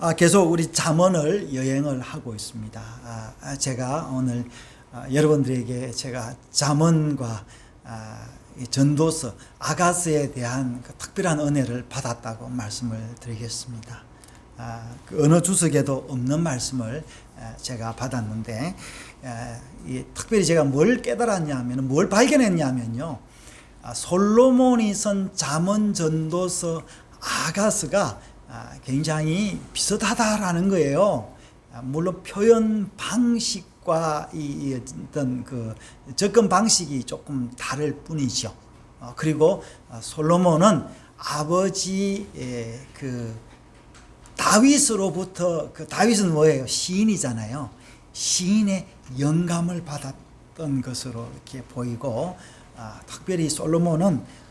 아, 계속 우리 잠언을 여행을 하고 있습니다. 아, 아, 제가 오늘 아, 여러분들에게 제가 잠언과 전도서 아가스에 대한 그 특별한 은혜를 받았다고 말씀을 드리겠습니다. 아, 그 어느 주석에도 없는 말씀을 아, 제가 받았는데 특별히 제가 뭘 깨달았냐면 뭘 발견했냐면요. 아, 솔로몬이 쓴 잠언 전도서 아가스가 아, 굉장히 비슷하다라는 거예요. 아, 물론 표현 방식과 이, 이 어떤 그 접근 방식이 조금 다를 뿐이죠. 어, 그리고 아, 솔로몬은 아버지의 그 다윗으로부터 그 다윗은 뭐예요? 시인이잖아요. 시인의 영감을 받았던 것으로 이렇게 보이고 아, 특별히 솔로몬은 아,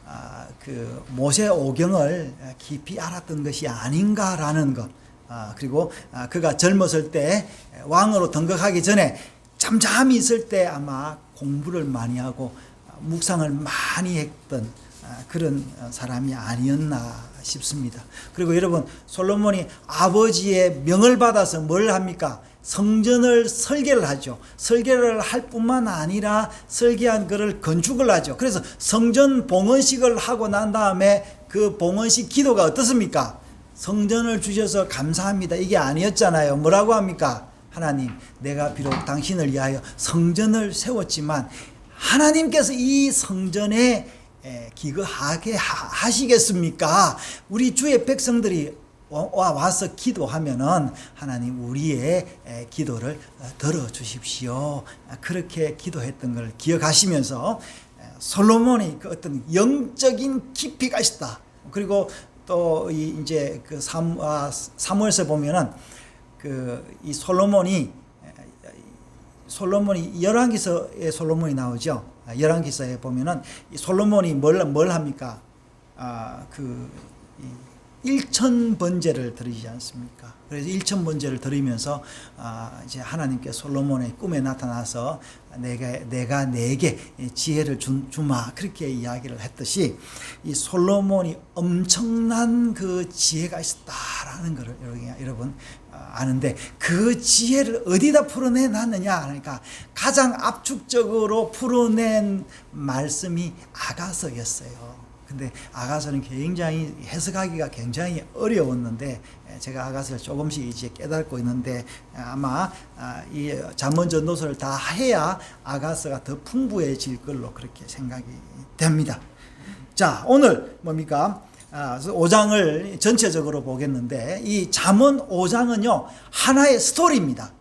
그 모세 오경을 깊이 알았던 것이 아닌가라는 것. 아, 그리고 아, 그가 젊었을 때 왕으로 등극하기 전에 잠잠히 있을 때 아마 공부를 많이 하고 아, 묵상을 많이 했던 아, 그런 사람이 아니었나 싶습니다. 그리고 여러분 솔로몬이 아버지의 명을 받아서 뭘 합니까? 성전을 설계를 하죠. 설계를 할 뿐만 아니라 설계한 거를 건축을 하죠. 그래서 성전 봉헌식을 하고 난 다음에 그 봉헌식 기도가 어떻습니까? 성전을 주셔서 감사합니다. 이게 아니었잖아요. 뭐라고 합니까? 하나님, 내가 비록 당신을 위하여 성전을 세웠지만 하나님께서 이 성전에 에, 기거하게 하- 하시겠습니까? 우리 주의 백성들이 와- 와- 와서 기도하면은 하나님 우리의 에, 기도를 어, 들어 주십시오. 아, 그렇게 기도했던 걸 기억하시면서 에, 솔로몬이 그 어떤 영적인 깊이가 있다. 그리고 또이 이제 그 삼, 아, 사무엘서 보면은 그 이 솔로몬이 솔로몬이 열왕기서에 솔로몬이 나오죠. 아, 열왕기서에 보면은 이 솔로몬이 뭘, 뭘 합니까? 아, 그 일천 번제를 드리지 않습니까? 그래서 일천 번제를 드리면서 아, 이제 하나님께 솔로몬의 꿈에 나타나서 내가 내가 내게 지혜를 준, 주마 그렇게 이야기를 했듯이 이 솔로몬이 엄청난 그 지혜가 있었다라는 것을 여러분, 아, 아는데 그 지혜를 어디다 풀어내 놨느냐 그러니까 가장 압축적으로 풀어낸 말씀이 아가서였어요. 근데 아가서는 굉장히 해석하기가 굉장히 어려웠는데 에, 제가 아가서를 조금씩 이제 깨닫고 있는데 아마 아, 이 잠언 전도서를 다 해야 아가서가 더 풍부해질 걸로 그렇게 생각이 됩니다. 자 오늘 뭡니까? 아, 5장을 전체적으로 보겠는데 이 잠언 5장은요 하나의 스토리입니다.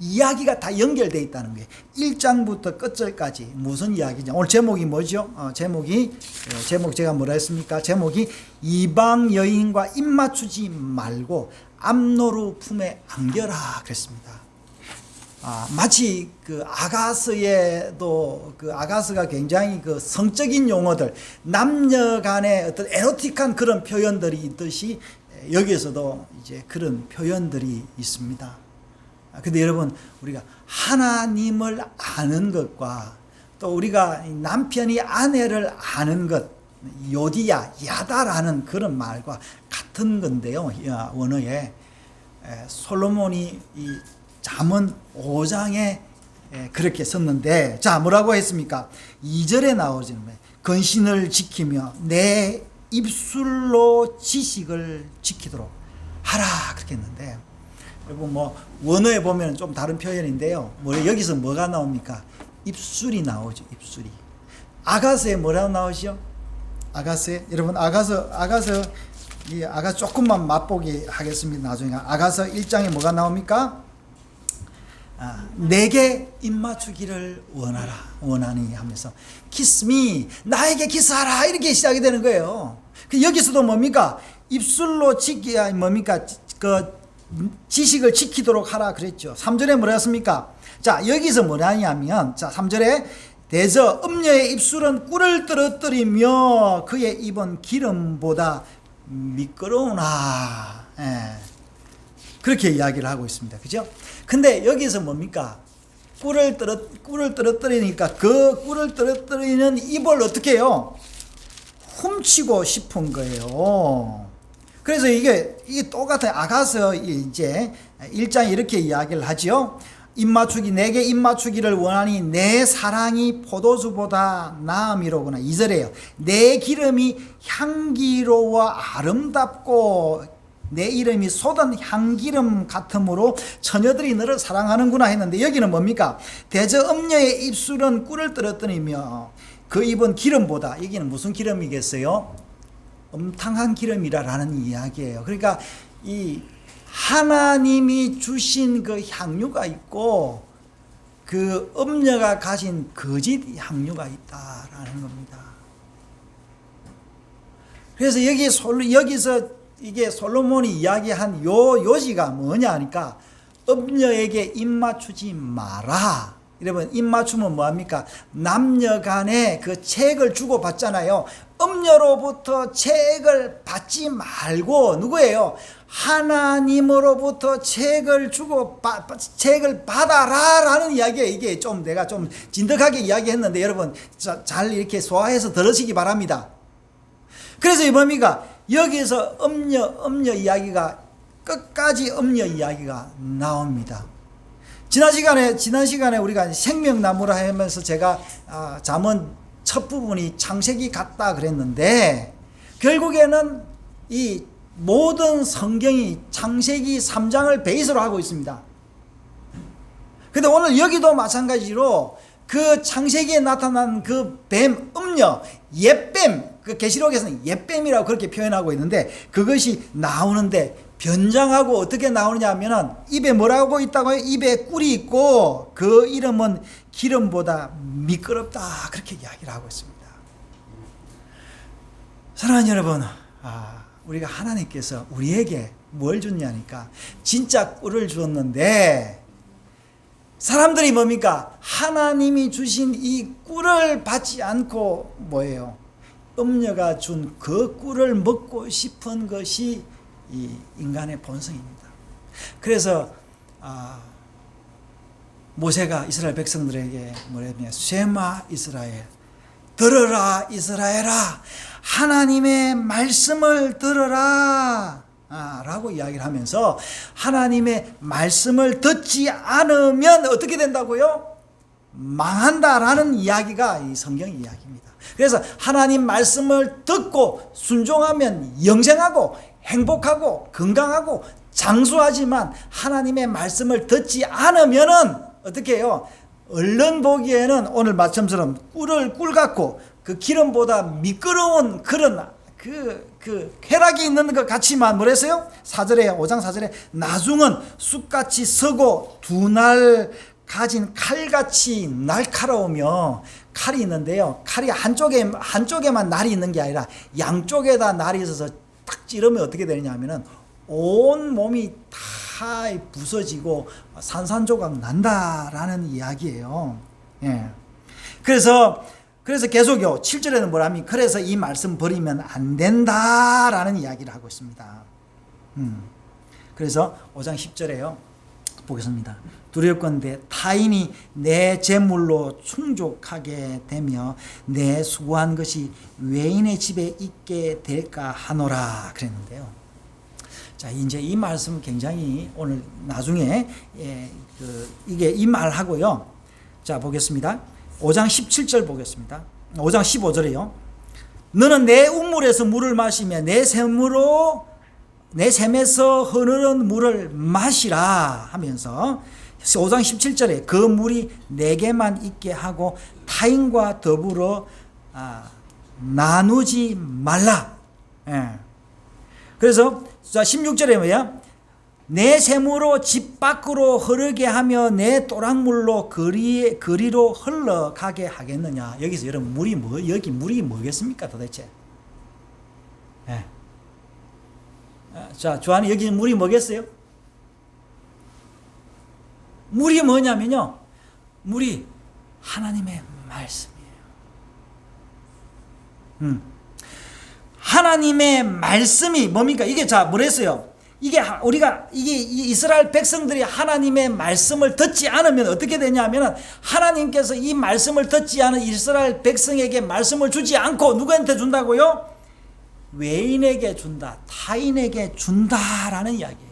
이야기가 다 연결되어 있다는 거예요. 1장부터 끝절까지 무슨 이야기냐. 오늘 제목이 뭐죠? 어, 제목이 어, 제목 제가 뭐라 했습니까? 제목이 이방 여인과 입 맞추지 말고 암노루 품에 안겨라 그랬습니다. 아, 마치 그 아가스에도 그 아가스가 굉장히 그 성적인 용어들 남녀 간의 어떤 에로틱한 그런 표현들이 있듯이 여기에서도 이제 그런 표현들이 있습니다. 아, 근데 여러분 우리가 하나님을 아는 것과 또 우리가 남편이 아내를 아는 것 요디야 야다라는 그런 말과 같은 건데요. 이 원어에 에, 솔로몬이 이 잠언 5장에 그렇게 썼는데 자 뭐라고 했습니까? 2절에 나오지는. 근신을 지키며 내 입술로 지식을 지키도록 하라 그렇게 했는데 여러분 뭐 원어에 보면 좀 다른 표현인데요. 뭐 여기서 뭐가 나옵니까? 입술이 나오죠. 입술이. 아가서에 뭐라고 나오죠? 아가서에 여러분 아가서 아가서 이 아가 조금만 맛보기 하겠습니다. 나중에 아가서 1장에 뭐가 나옵니까? 아, 내게 입맞추기를 원하라 원하니 하면서 키스 미 나에게 키스하라 이렇게 시작이 되는 거예요. 그 여기서도 뭡니까 입술로 지키야 뭡니까 그 지식을 지키도록 하라 그랬죠. 3절에 뭐라 했습니까? 자 여기서 뭐냐면 자 3절에 대저 음녀의 입술은 꿀을 떨어뜨리며 그의 입은 기름보다 미끄러우나 예. 그렇게 이야기를 하고 있습니다. 그죠? 근데 여기서 뭡니까? 꿀을 떨어 꿀을 떨어뜨리니까 그 꿀을 떨어뜨리는 입을 어떻게 해요? 훔치고 싶은 거예요. 그래서 이게 이게 똑같아요. 아가서 이제 1장 이렇게 이야기를 하지요. 입맞추기 내게 입맞추기를 원하니 내 사랑이 포도주보다 나음이로구나. 2절에요. 내 기름이 향기로워 아름답고 내 이름이 쏟은 향기름 같으므로 처녀들이 너를 사랑하는구나 했는데 여기는 뭡니까? 대저 음녀의 입술은 꿀을 떨어뜨리며 그 입은 기름보다 여기는 무슨 기름이겠어요? 음탕한 기름이라라는 이야기예요. 그러니까 이 하나님이 주신 그 향유가 있고 그 음녀가 가진 거짓 향유가 있다라는 겁니다. 그래서 여기 솔 여기서 이게 솔로몬이 이야기한 요 요지가 뭐냐 하니까 음녀에게 입 맞추지 마라. 여러분 입맞추면 뭐합니까? 남녀 간에 그 책을 주고 받잖아요. 음녀로부터 책을 받지 말고 누구예요? 하나님으로부터 책을 주고 바, 바- 책을 받아라라는 이야기에 이게 좀 내가 좀 진득하게 이야기했는데 여러분 자, 잘 이렇게 소화해서 들으시기 바랍니다. 그래서 이 뭡니까? 여기서 음녀 음녀 이야기가 끝까지 음녀 이야기가 나옵니다. 지난 시간에 지난 시간에 우리가 생명나무라 하면서 제가 아, 잠언 첫 부분이 창세기 같다 그랬는데 결국에는 이 모든 성경이 창세기 3장을 베이스로 하고 있습니다. 근데 오늘 여기도 마찬가지로 그 창세기에 나타난 그 뱀, 음녀, 옛뱀, 그 계시록에서는 옛뱀이라고 그렇게 표현하고 있는데 그것이 나오는데 변장하고 어떻게 나오느냐 하면은 입에 뭐라고 있다고요? 입에 꿀이 있고 그 이름은 기름보다 미끄럽다 그렇게 이야기를 하고 있습니다. 사랑하는 여러분, 아, 우리가 하나님께서 우리에게 뭘 줬냐니까 진짜 꿀을 주었는데 사람들이 뭡니까? 하나님이 주신 이 꿀을 받지 않고 뭐예요? 음녀가 준 그 꿀을 먹고 싶은 것이 이 인간의 본성입니다. 그래서 아, 모세가 이스라엘 백성들에게 뭐랬냐? 쉐마 이스라엘 들어라 이스라엘아 하나님의 말씀을 들어라 아, 라고 이야기를 하면서 하나님의 말씀을 듣지 않으면 어떻게 된다고요? 망한다라는 이야기가 이 성경 이야기입니다. 그래서 하나님 말씀을 듣고 순종하면 영생하고 행복하고 건강하고 장수하지만 하나님의 말씀을 듣지 않으면은 어떻게 해요? 얼른 보기에는 오늘 마침처럼 꿀을 꿀 같고 그 기름보다 미끄러운 그런 그, 그 쾌락이 있는 것 같지만 뭐랬어요? 4절에 5장 4절에 나중은 쑥같이 서고 두날 가진 칼같이 날카로우며 칼이 있는데요. 칼이 한쪽에 한쪽에만 날이 있는 게 아니라 양쪽에다 날이 있어서 딱 찌르면 어떻게 되느냐 하면은 온 몸이 다 부서지고 산산조각 난다라는 이야기예요. 예. 그래서 그래서 계속요. 7절에는 뭐라면 그래서 이 말씀 버리면 안 된다라는 이야기를 하고 있습니다. 음. 그래서 5장 10절에요. 보겠습니다. 두렵건대 타인이 내 재물로 충족하게 되며 내 수고한 것이 외인의 집에 있게 될까 하노라 그랬는데요. 자, 이제 이 말씀 굉장히 오늘 나중에 예, 그 이게 이 말하고요. 자, 보겠습니다. 5장 17절 보겠습니다. 5장 15절에요. 너는 내 우물에서 물을 마시며 내 샘으로 내 샘에서 흐르는 물을 마시라 하면서 5장 17절에 그 물이 내게만 있게 하고 타인과 더불어 아, 나누지 말라. 예. 그래서 자 16절에 뭐야? 내 샘으로 집 밖으로 흐르게 하며 내 또랑물로 거리 거리로 흘러가게 하겠느냐? 여기서 여러분 물이 뭐 여기 물이 뭐겠습니까 도대체? 예. 아, 자 조한이 여기 물이 뭐겠어요? 물이 뭐냐면요. 물이 하나님의 말씀이에요. 음. 하나님의 말씀이 뭡니까? 이게 자, 뭐랬어요? 이게 하- 우리가 이게 이 이스라엘 백성들이 하나님의 말씀을 듣지 않으면 어떻게 되냐면은 하나님께서 이 말씀을 듣지 않은 이스라엘 백성에게 말씀을 주지 않고 누구한테 준다고요? 외인에게 준다, 타인에게 준다라는 이야기예요.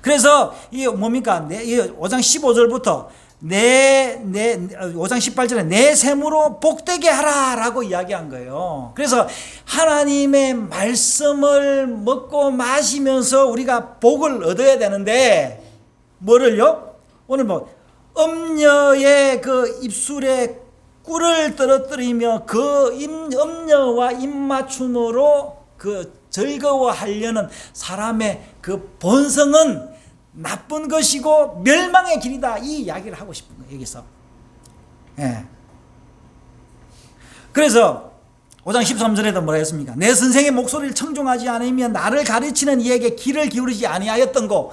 그래서 이게 뭡니까? 내, 이 5장 15절부터 내, 내, 5장 18절에 내 셈으로 복되게 하라 라고 이야기한 거예요. 그래서 하나님의 말씀을 먹고 마시면서 우리가 복을 얻어야 되는데, 뭐를요? 오늘 뭐, 음녀의 그 입술에 꿀을 떨어뜨리며 그 입- 음녀와 입맞춤으로 그 즐거워하려는 사람의 그 본성은 나쁜 것이고 멸망의 길이다 이 이야기를 하고 싶은 거예요 여기서 예. 그래서 5장 13절에도 뭐라 했습니까? 내 선생의 목소리를 청종하지 않으면 나를 가르치는 이에게 귀를 기울이지 아니하였던 거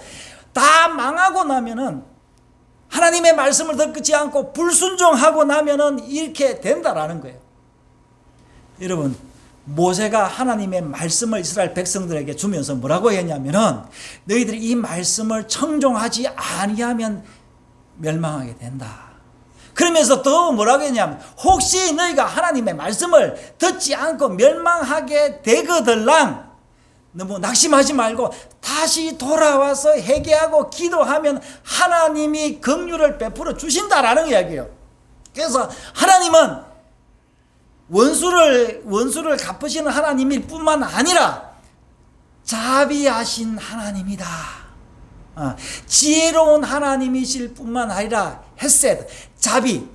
다 망하고 나면은 하나님의 말씀을 듣지 않고 불순종하고 나면은 이렇게 된다라는 거예요. 여러분, 모세가 하나님의 말씀을 이스라엘 백성들에게 주면서 뭐라고 했냐면은 너희들이 이 말씀을 청종하지 아니하면 멸망하게 된다. 그러면서 또 뭐라고 했냐면 혹시 너희가 하나님의 말씀을 듣지 않고 멸망하게 되거들랑 너무 낙심하지 말고 다시 돌아와서 회개하고 기도하면 하나님이 긍휼을 베풀어 주신다라는 이야기예요. 그래서 하나님은 원수를 원수를 갚으시는 하나님일 뿐만 아니라 자비하신 하나님이다. 어, 지혜로운 하나님이실 뿐만 아니라 햇셋 자비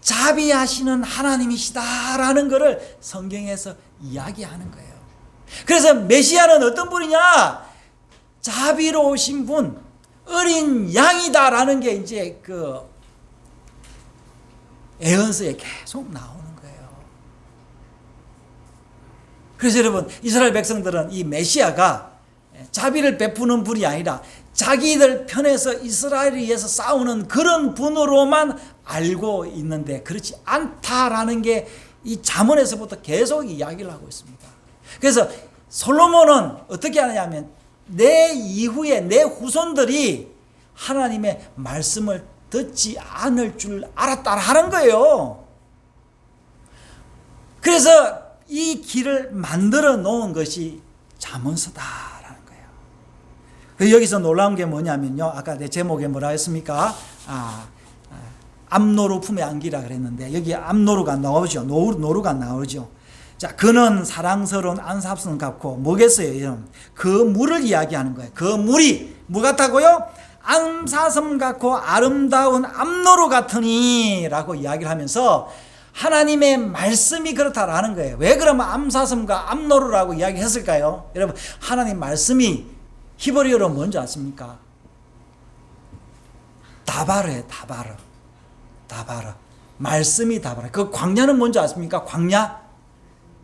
자비하시는 하나님이시다라는 것을 성경에서 이야기하는 거예요. 그래서 메시아는 어떤 분이냐? 자비로우신 분, 어린 양이다라는 게 이제 그 에언스에 계속 나오는 거예요. 그래서 여러분, 이스라엘 백성들은 이 메시아가 자비를 베푸는 분이 아니라 자기들 편에서 이스라엘을 위해서 싸우는 그런 분으로만 알고 있는데 그렇지 않다라는 게 이 자문에서부터 계속 이야기를 하고 있습니다. 그래서 솔로몬은 어떻게 하느냐면 내 이후에 내 후손들이 하나님의 말씀을 듣지 않을 줄 알았다 하는 거예요. 그래서 이 길을 만들어 놓은 것이 자문서다라는 거예요. 그 여기서 놀라운 게 뭐냐면요. 아까 내 제목에 뭐라 했습니까? 아, 암노루 품에 안기라 그랬는데 여기 암노루가 나오죠. 노루, 노루가 나오죠. 자, 그는 사랑스러운 안삽선 같고 뭐겠어요, 여러분? 그 물을 이야기하는 거예요. 그 물이 뭐 같다고요? 암사슴 같고 아름다운 암노루 같으니라고 이야기를 하면서 하나님의 말씀이 그렇다라는 거예요. 왜 그러면 암사슴과 암노루라고 이야기했을까요? 여러분, 하나님 말씀이 히브리어로 뭔지 아십니까? 다바르예요, 다바르. 다바르. 말씀이 다바르. 그 광야는 뭔지 아십니까? 광야?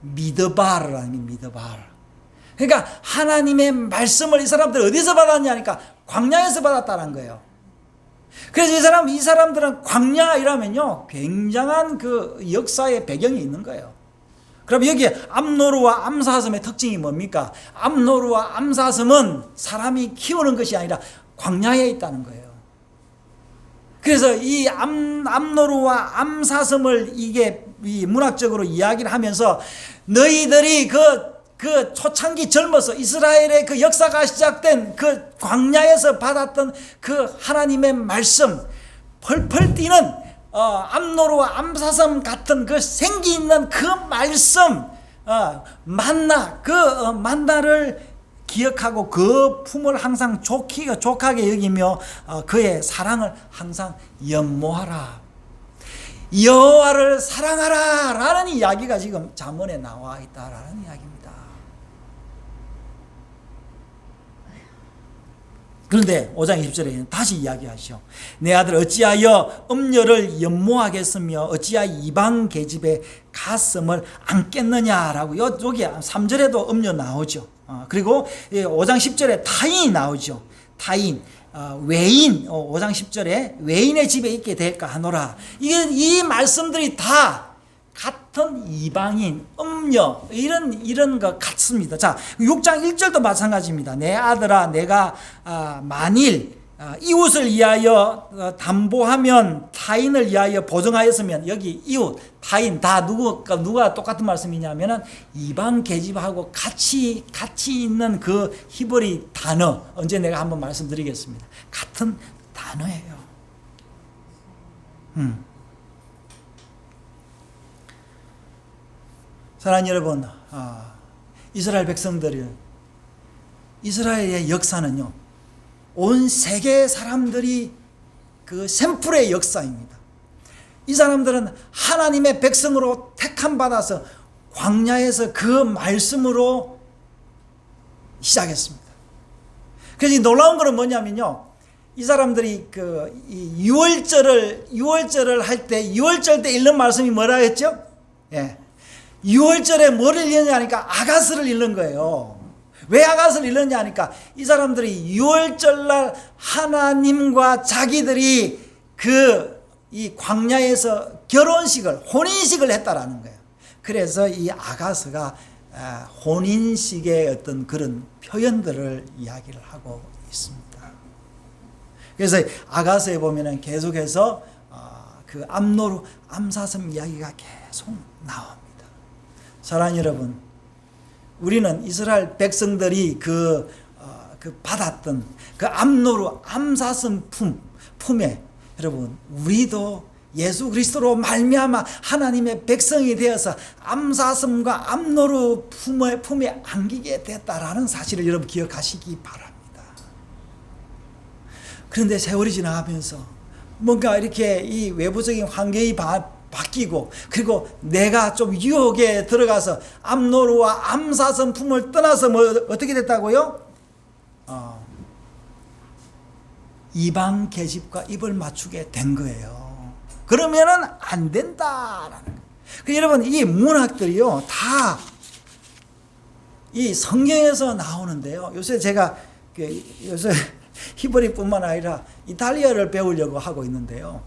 미드바르라는 게 미드바르. 그러니까 하나님의 말씀을 이 사람들 어디서 받았냐니까 광야에서 받았다는 거예요. 그래서 이 사람 이 사람들은 광야 이라면요 굉장한 그 역사의 배경이 있는 거예요. 그럼 여기에 암노루와 암사슴의 특징이 뭡니까? 암노루와 암사슴은 사람이 키우는 것이 아니라 광야에 있다는 거예요. 그래서 이 암, 암노루와 암사슴을 이게 이 문학적으로 이야기를 하면서 너희들이 그, 그 초창기 젊어서 이스라엘의 그 역사가 시작된 그 광야에서 받았던 그 하나님의 말씀, 펄펄 뛰는 어, 암노루와 암사슴 같은 그 생기 있는 그 말씀, 어, 만나, 그 어, 만나를 기억하고 그 품을 항상 좋기, 족하게 여기며 어, 그의 사랑을 항상 연모하라. 여호와를 사랑하라라는 이야기가 지금 잠언에 나와 있다라는 이야기입니다. 그런데 5장 20절에 다시 이야기하시오. 내 아들 어찌하여 음녀를 연모하겠으며 어찌하여 이방 계집의 가슴을 안겠느냐라고 요- 여기 3절에도 음녀 나오죠. 어, 그리고 5장 10절에 타인이 나오죠. 타인. 어, 외인, 어, 5장 10절에 외인의 집에 있게 될까 하노라. 이게, 이 말씀들이 다 같은 이방인, 음녀, 이런, 이런 것 같습니다. 자, 6장 1절도 마찬가지입니다. 내 아들아, 내가, 아, 만일 아, 이웃을 위하여 어, 담보하면 타인을 위하여 보증하였으면 여기 이웃, 타인 다 누구 누가 똑같은 말씀이냐면은 이방 계집하고 같이 같이 있는 그 히브리 단어 언제 내가 한번 말씀드리겠습니다. 같은 단어예요. 음. 사랑하는 여러분, 아, 이스라엘 백성들이 이스라엘의 역사는요. 온 세계 사람들이 그 샘플의 역사입니다. 이 사람들은 하나님의 백성으로 택함 받아서 광야에서 그 말씀으로 시작했습니다. 그래서 이 놀라운 것은 뭐냐면요. 이 사람들이 그이 유월절을 유월절을 할 때 유월절 때 읽는 말씀이 뭐라 했죠? 예. 유월절에 뭐를 읽느냐 하니까 아가스를 읽는 거예요. 왜 아가스를 읽느냐 하니까 이 사람들이 유월절날 하나님과 자기들이 그 이 광야에서 결혼식을 혼인식을 했다라는 거예요. 그래서 이 아가스가 아, 혼인식의 어떤 그런 표현들을 이야기를 하고 있습니다. 그래서 아가스에 보면은 계속해서 아, 그 암노루 암사슴 이야기가 계속 나옵니다. 사랑 여러분, 우리는 이스라엘 백성들이 그, 어, 그 받았던 그 암노루 암사슴 품 품에 여러분 우리도 예수 그리스도로 말미암아 하나님의 백성이 되어서 암사슴과 암노루 품에 품에 안기게 됐다라는 사실을 여러분 기억하시기 바랍니다. 그런데 세월이 지나가면서 뭔가 이렇게 이 외부적인 환경이 바, 바뀌고 그리고 내가 좀 유혹에 들어가서 암노루와 암사슴 품을 떠나서 뭐 어떻게 됐다고요? 어, 이방 계집과 입을 맞추게 된 거예요. 그러면은 안 된다라는 거예요. 그 여러분 이 문학들이요 다 이 성경에서 나오는데요. 요새 제가 그 요새 히브리뿐만 아니라 이탈리아를 배우려고 하고 있는데요.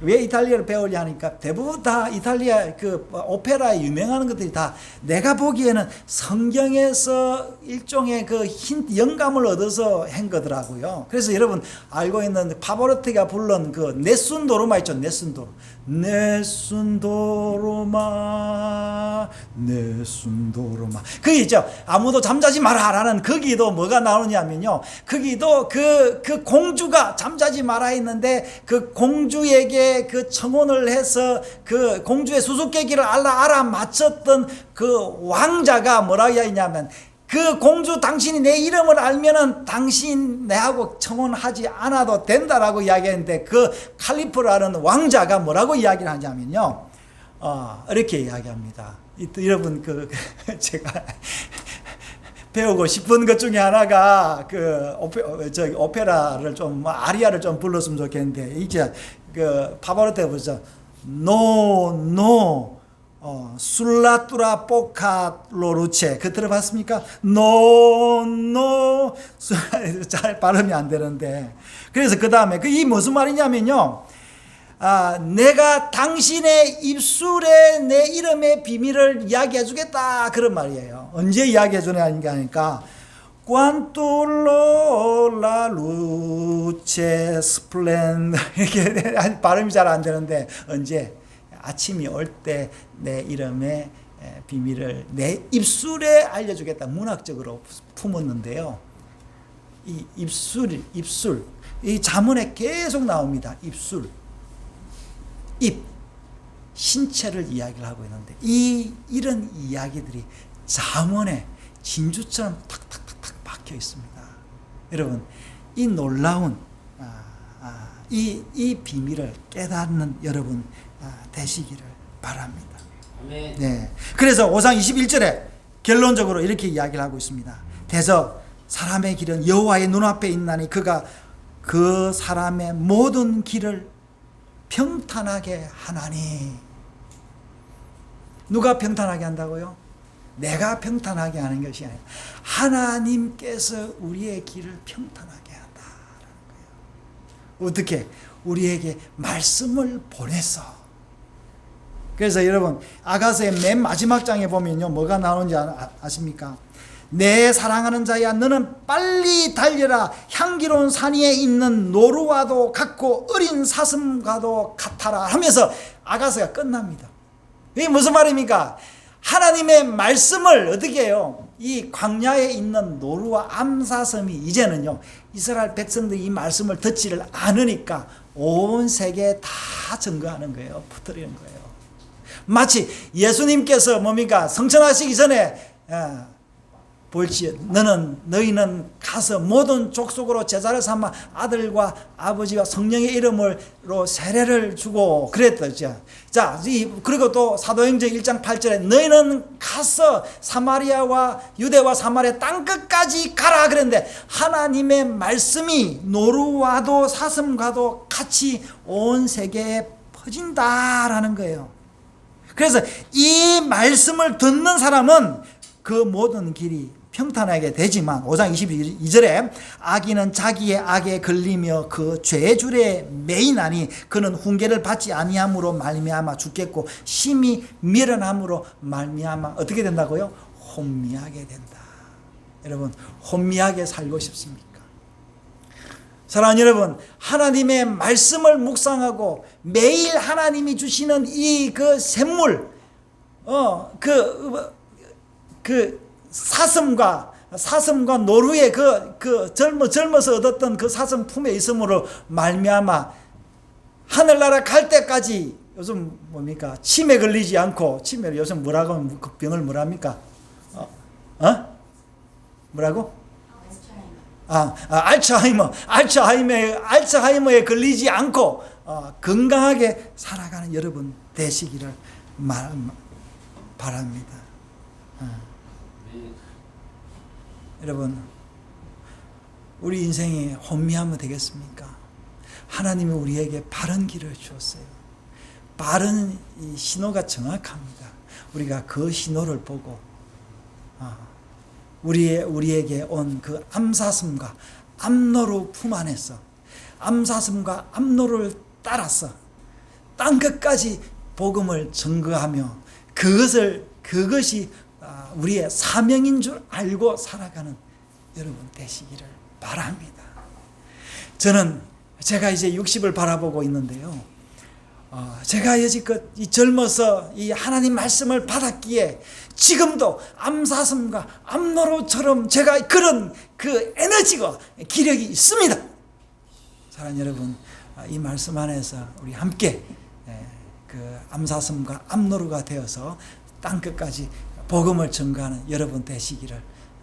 왜 이탈리아를 배우려 하니까 대부분 다 이탈리아 그 오페라에 유명한 것들이 다 내가 보기에는 성경에서 일종의 그 힌, 영감을 얻어서 한 거더라고요. 그래서 여러분 알고 있는 파보르티가 부른 그 네순도로마 있죠. 네순도로. 네순도로마 네순도로마 그 있죠. 아무도 잠자지 마라라는 거기도 뭐가 나오냐면요. 거기도 그, 그 공주가 잠자지 마라 했는데 그 공주에게 그 청혼을 해서 그 공주의 수수께끼를 알아 알아 맞췄던 그 왕자가 뭐라고 했냐면 그 공주 당신이 내 이름을 알면은 당신 내하고 청혼하지 않아도 된다라고 이야기했는데 그 칼리프라는 왕자가 뭐라고 이야기를 하냐면요. 어, 이렇게 이야기합니다. 이- 여러분 그 제가 배우고 싶은 것 중에 하나가 그 오페 어, 저기 오페라를 좀뭐 아리아를 좀 불렀으면 좋겠는데 이제 그 파바로테 보죠. 노 노 어, 술라뚜라 포카 로루체 그 들어봤습니까? 노노 잘 발음이 안 되는데 그래서 그 다음에 그 이 무슨 말이냐면요. 아, 내가 당신의 입술에 내 이름의 비밀을 이야기해 주겠다. 그런 말이에요. 언제 이야기해 주냐니까 하니까, 꽌톨로 라 루체 스플렌 아직 발음이 잘 안 되는데 언제 아침이 올 때 내 이름의 에, 비밀을 내 입술에 알려주겠다 문학적으로 품었는데요. 이 입술 입술 이 자문에 계속 나옵니다. 입술 입, 신체를 이야기를 하고 있는데 이 이런 이야기들이 자문에 진주처럼 탁탁탁탁 박혀 있습니다. 여러분 이 놀라운 아, 아, 이, 이 비밀을 깨닫는 여러분 아, 되시기를 바랍니다. 네. 그래서 5상 21절에 결론적으로 이렇게 이야기를 하고 있습니다. 대저 사람의 길은 여호와의 눈앞에 있나니 그가 그 사람의 모든 길을 평탄하게 하나니 누가 평탄하게 한다고요? 내가 평탄하게 하는 것이 아니라 하나님께서 우리의 길을 평탄하게 한다라는 거예요. 어떻게? 우리에게 말씀을 보내서 그래서 여러분 아가서의 맨 마지막 장에 보면요 뭐가 나오는지 아- 아십니까? 내 사랑하는 자야 너는 빨리 달려라 향기로운 산 위에 있는 노루와도 같고 어린 사슴과도 같아라 하면서 아가서가 끝납니다. 이게 무슨 말입니까? 하나님의 말씀을 어떻게 해요? 이 광야에 있는 노루와 암사슴이 이제는요 이스라엘 백성들이 이 말씀을 듣지를 않으니까 온 세계에 다 증거하는 거예요. 퍼뜨리는 거예요. 마치 예수님께서 뭡니까 성천하시기 전에 아, 볼지 너는 너희는 가서 모든 족속으로 제자를 삼아 아들과 아버지와 성령의 이름으로 세례를 주고 그랬더죠. 자, 이 그리고 또 사도행전 1장 8절에 너희는 가서 사마리아와 유대와 사마리아 땅 끝까지 가라 그랬는데 하나님의 말씀이 노루와도 사슴과도 같이 온 세계에 퍼진다라는 거예요. 그래서 이 말씀을 듣는 사람은 그 모든 길이 평탄하게 되지만 5장 22절에 악인은 자기의 악에 걸리며 그 죄의 줄에 매이나니 그는 훈계를 받지 아니함으로 말미암아 죽겠고 심히 미련함으로 말미암아 어떻게 된다고요? 혼미하게 된다. 여러분 혼미하게 살고 싶습니까? 사랑하는 여러분, 하나님의 말씀을 묵상하고 매일 하나님이 주시는 이 그 샘물, 어, 그, 그 사슴과 사슴과 노루의 그, 그 젊어, 젊어서 얻었던 그 사슴 품에 있음으로 말미암아 하늘나라 갈 때까지 요즘 뭡니까? 치매 걸리지 않고, 치매를 요즘 뭐라고 하면 그 병을 뭐랍니까? 어? 어? 뭐라고? 아, 아, 알츠하이머, 알츠하이머에, 알츠하이머에 걸리지 않고 어, 건강하게 살아가는 여러분 되시기를 말, 바랍니다. 어. 여러분, 우리 인생이 혼미하면 되겠습니까? 하나님이 우리에게 바른 길을 주었어요. 바른 이 신호가 정확합니다. 우리가 그 신호를 보고 아, 우리의 우리에게 온 그 암사슴과 암노루 품 안에서 암사슴과 암노루를 따라서 땅 끝까지 복음을 증거하며 그것을 그것이 아, 우리의 사명인 줄 알고 살아가는 여러분 되시기를 바랍니다. 저는 제가 이제 60을 바라보고 있는데요. 어, 제가 여지껏 이 젊어서 이 하나님 말씀을 받았기에 지금도 암사슴과 암노루처럼 제가 그런 그 에너지가 기력이 있습니다. 사랑하는 여러분, 아, 이 말씀 안에서 우리 함께 예, 그 암사슴과 암노루가 되어서 땅 끝까지 복음을 전가하는 여러분 되시기를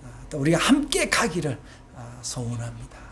아, 또 우리가 함께 가기를 아, 소원합니다.